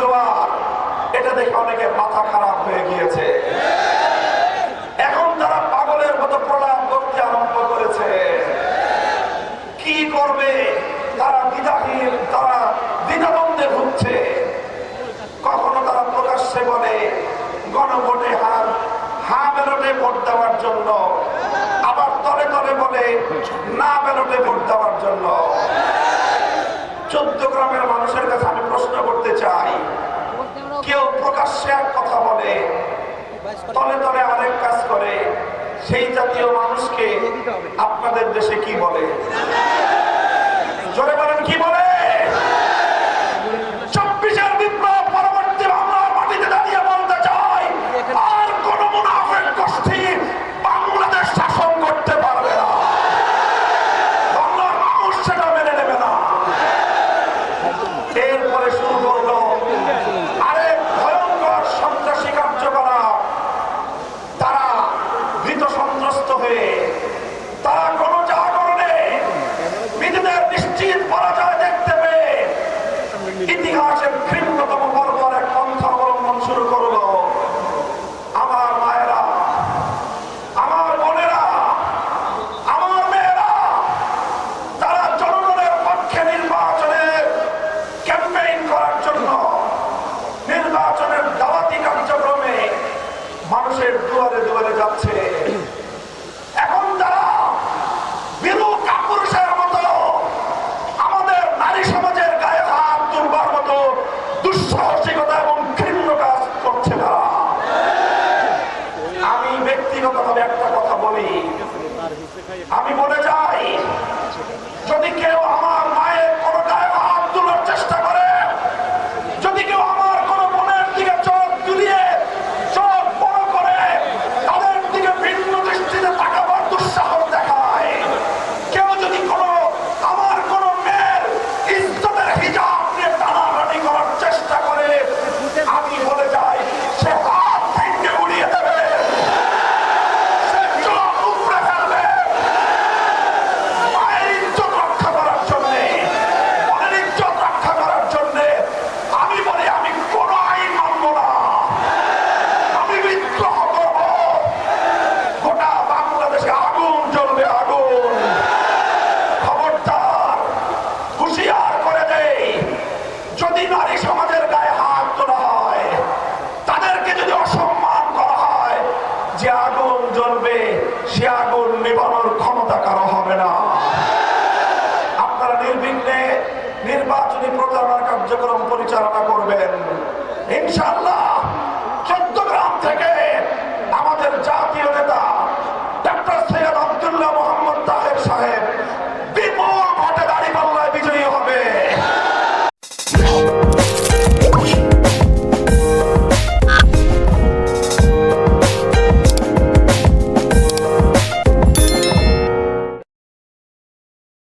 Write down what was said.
জোয়ার। এটা দেখে অনেকে মাথা খারাপ হয়ে গিয়েছে। এখন তারা পাগলের মতো প্রলাপ করতে আরম্ভ করেছে। কি করবে? তারা দ্বিধাহীন, তারা দ্বিধাদ্বন্দ্বে ভুগছে। কখনো তারা প্রকাশ্যে বলে, গণভোটে হার, হা বেরোটে ভোট দেওয়ার জন্য। আবার তরে তরে বলে, না বেরোটে ভোট দেওয়ার জন্য। চোদ্দ গ্রামের মানুষের কাছে আমি প্রশ্ন করতে চাই। কেউ প্রকাশ্যে এক কথা বলে, তলে তলে আরেক কাজ করে, সেই জাতীয় মানুষকে আপনাদের দেশে কি বলে? জোরে বলেন, কি বলে? হয়ে তারা কোনো জাগরণে নিজেদের নিশ্চিত পরাজয় দেখতে পেয়ে। ইতিহাসের ঘৃণ্যতম পর্বর এক পন্থা অবলম্বন শুরু করল আমার বোনেরা, আমার মেয়েরা, তারা জনগণের পক্ষে নির্বাচনের ক্যাম্পেইন করার জন্য নির্বাচনের দাওয়াতি কার্যক্রমে মানুষের দুয়ারে দুয়ারে যাচ্ছে এখন তারা বীরু কাপুরুষের মতো আমাদের নারী সমাজের গায়ে হাত তুলবার মতো দুঃসাহসিকতা এবং ঘৃণ্য কাজ করছে তারা আমি ব্যক্তিগতভাবে একটা কথা বলি আমি বলে যাই যদি কেউ আমার মায়ের কোনো গায়ে হাত তোলার চেষ্টা করে যদি কেউ আমার কোনো বোনের দিকে চোখ তুলিয়ে চোখ বড় করে তাদের দিকে ভিন্ন দৃষ্টিতে তাকাবার দুঃসাহস দেখায় কেউ যদি কোনো আমার কোনো মেয়ের ইজ্জতের হিজাব নিয়ে টানাটানি করার চেষ্টা করে আমি বলে যাই সে হাত ভেঙে উড়িয়ে দেবে সে চোখ উপড়ে ফেলবে মায়ের ইজ্জত রক্ষা করার জন্যে বোনের ইজ্জত রক্ষা করার জন্যে আমি বলি আমি কোন আইন মানব না আমি বিদ্রোহ করব গোটা বাংলাদেশে আগুন জ্বলবে আগুন খবরদার হুঁশিয়ার করে দেই যদি নারী সমাজের গায়ে হাত তোলা হয়, তাদেরকে যদি অসম্মান করা হয়, যে আগুন জ্বলবে, সে আগুন নিবানোর ক্ষমতা কারও হবে না। আপনারা নির্বিঘ্নে নির্বাচনী প্রচারণা কার্যক্রম পরিচালনা করবেন। ইনশাআল্লাহ